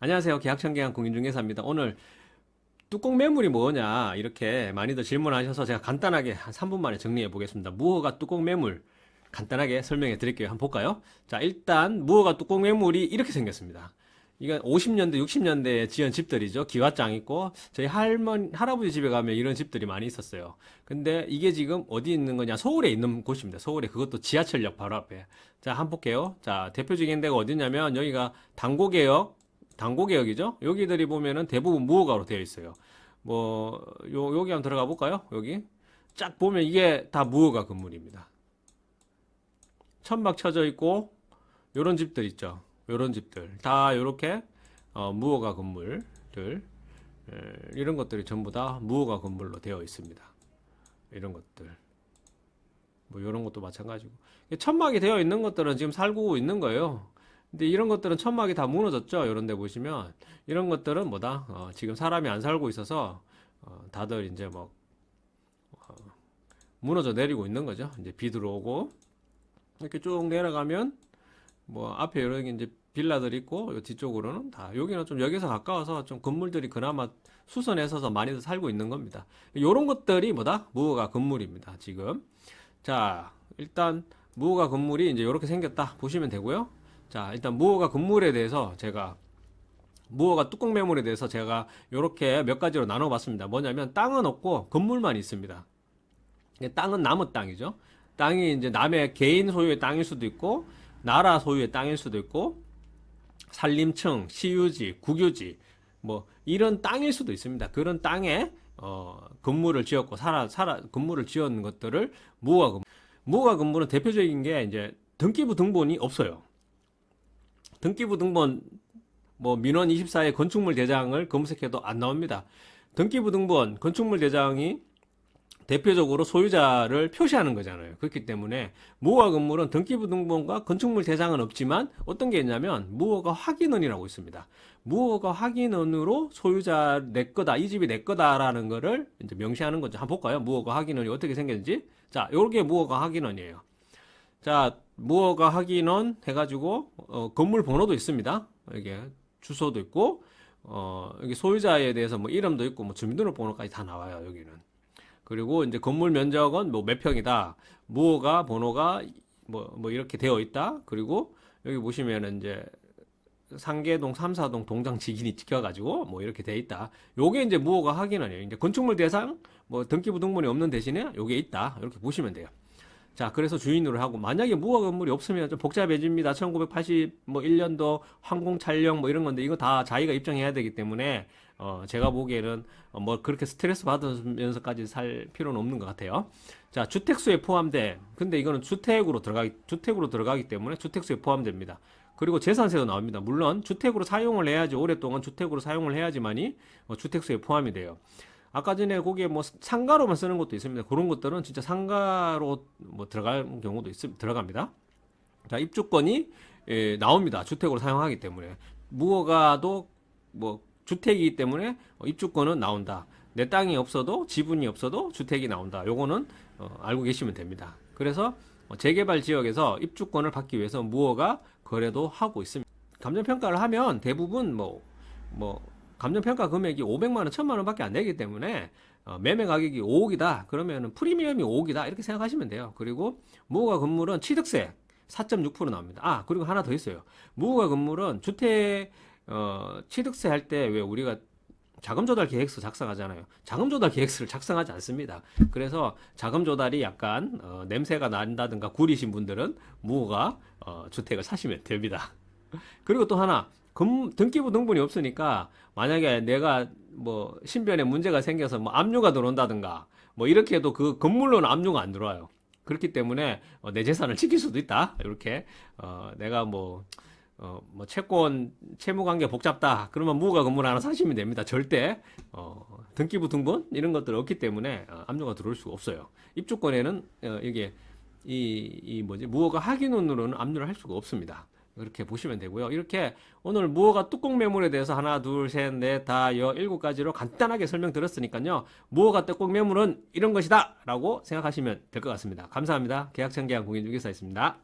안녕하세요. 계약청계약 공인중개사입니다. 오늘 뚜껑 매물이 뭐냐 이렇게 많이들 질문하셔서 제가 간단하게 한 3분 만에 정리해 보겠습니다. 무허가 뚜껑 매물 간단하게 설명해 드릴게요. 한번 볼까요? 자, 일단 무허가 뚜껑 매물이 이렇게 생겼습니다. 이건 50년대, 60년대에 지은 집들이죠. 기와장 있고 저희 할머니, 할아버지 집에 가면 이런 집들이 많이 있었어요. 근데 이게 지금 어디 있는 거냐? 서울에 있는 곳입니다. 서울에 그것도 지하철역 바로 앞에. 자, 한번 볼게요. 자, 대표적인 데가 어디냐면 여기가 당고개역, 당고개역이죠. 여기들이 보면은 대부분 무허가로 되어 있어요. 뭐 요, 여기 한번 들어가 볼까요? 여기 쫙 보면 이게 다 무허가 건물입니다. 천막 쳐져 있고 요런 집들 있죠. 요런 집들 다 요렇게 어, 무허가 건물들 에, 이런 것들이 전부 다 무허가 건물로 되어 있습니다. 이런 것들 뭐 이런 것도 마찬가지고 천막이 되어 있는 것들은 지금 살고 있는 거예요. 근데 이런 것들은 천막이 다 무너졌죠. 이런 데 보시면 이런 것들은 뭐다? 어, 지금 사람이 안 살고 있어서 어, 다들 이제 뭐 어, 무너져 내리고 있는 거죠. 이제 비 들어오고 이렇게 쭉 내려가면 뭐 앞에 이런 게 이제 빌라들 있고 요 뒤쪽으로는 다 여기는 좀 여기서 가까워서 좀 건물들이 그나마 수선에 있어서 많이들 살고 있는 겁니다. 요런 것들이 뭐다? 무허가 건물입니다. 지금 자 일단 무허가 건물이 이제 이렇게 생겼다 보시면 되고요. 자 일단 무허가 건물에 대해서 제가 무허가 뚜껑 매물에 대해서 제가 이렇게 몇 가지로 나눠봤습니다. 뭐냐면 땅은 없고 건물만 있습니다. 땅은 남의 땅이죠. 땅이 이제 남의 개인 소유의 땅일 수도 있고 나라 소유의 땅일 수도 있고 산림층, 시유지, 국유지 뭐 이런 땅일 수도 있습니다. 그런 땅에 어, 건물을 지었고 살아 살아 건물을 지은 것들을 무허가 건물. 무허가 건물은 대표적인 게 이제 등기부 등본이 없어요. 등기부 등본 뭐 민원 24의 건축물 대장을 검색해도 안 나옵니다. 등기부 등본 건축물 대장이 대표적으로 소유자를 표시하는 거잖아요. 그렇기 때문에 무허가 건물은 등기부 등본과 건축물 대장은 없지만 어떤 게 있냐면 무허가 확인원이라고 있습니다. 무허가 확인원으로 소유자 내 거다, 이 집이 내 거다라는 거를 이제 명시하는 거죠. 한번 볼까요? 무허가 확인원이 어떻게 생겼는지. 자, 요게 무허가 확인원이에요. 자, 무허가 확인원 해가지고 어, 건물 번호도 있습니다. 이게 주소도 있고 어, 여기 소유자에 대해서 뭐 이름도 있고 뭐 주민등록번호까지 다 나와요. 여기는. 그리고 이제 건물 면적은 뭐 몇 평이다. 무허가 번호가 뭐, 뭐 이렇게 되어 있다. 그리고 여기 보시면은 이제 상계동, 삼사동 동장 직인이 찍혀가지고 뭐 이렇게 돼 있다. 요게 이제 무허가 확인원이에요. 이제 건축물 대상 뭐 등기부 등본이 없는 대신에 요게 있다. 이렇게 보시면 돼요. 자, 그래서 주인으로 하고 만약에 무허가 건물이 없으면 좀 복잡해집니다. 1980뭐 1년도 항공 촬영 뭐 이런 건데 이거 다 자기가 입증해야 되기 때문에 어 제가 보기에는 어, 뭐 그렇게 스트레스 받으면서까지 살 필요는 없는 것 같아요. 자, 주택수에 포함돼. 근데 이거는 주택으로 들어가기 주택으로 들어가기 때문에 주택수에 포함됩니다. 그리고 재산세도 나옵니다. 물론 주택으로 사용을 해야지 오랫동안 주택으로 사용을 해야지만이 어, 주택수에 포함이 돼요. 아까 전에 거기에 뭐 상가로만 쓰는 것도 있습니다. 그런 것들은 진짜 상가로 뭐 들어갈 경우도 있, 들어갑니다. 자, 입주권이 예, 나옵니다. 주택으로 사용하기 때문에 무허가도 뭐 주택이기 때문에 어, 입주권은 나온다. 내 땅이 없어도 지분이 없어도 주택이 나온다. 요거는 어, 알고 계시면 됩니다. 그래서 어, 재개발 지역에서 입주권을 받기 위해서 무허가 거래도 하고 있습니다. 감정 평가를 하면 대부분 뭐 뭐 감정평가 금액이 500만 원, 1000만 원밖에 안 되기 때문에 어, 매매 가격이 5억이다. 그러면은 프리미엄이 5억이다. 이렇게 생각하시면 돼요. 그리고 무허가 건물은 취득세 4.6% 나옵니다. 아, 그리고 하나 더 있어요. 무허가 건물은 주택 어, 취득세 할 때 왜 우리가 자금 조달 계획서 작성하잖아요. 자금 조달 계획서를 작성하지 않습니다. 그래서 자금 조달이 약간 어, 냄새가 난다든가 구리신 분들은 무허가 어, 주택을 사시면 됩니다. 그리고 또 하나 금, 등기부 등본이 없으니까 만약에 내가 뭐 신변에 문제가 생겨서 뭐 압류가 들어온다든가 뭐 이렇게 해도 그 건물로는 압류가 안 들어와요. 그렇기 때문에 어, 내 재산을 지킬 수도 있다. 이렇게 어, 내가 뭐 어, 뭐 채권 채무 관계 복잡다. 그러면 무허가 건물 하나 사시면 됩니다. 절대 어, 등기부 등본 이런 것들 없기 때문에 어, 압류가 들어올 수가 없어요. 입주권에는 어, 이게 이, 이 뭐지 무허가 확인원으로는 압류를 할 수가 없습니다. 그렇게 보시면 되고요. 이렇게 오늘 무허가 뚜껑 매물에 대해서 하나, 둘, 셋, 넷, 다, 여, 일곱 가지로 간단하게 설명드렸으니까요. 무허가 뚜껑 매물은 이런 것이다! 라고 생각하시면 될 것 같습니다. 감사합니다. 계약청 계약 공인중개사였습니다.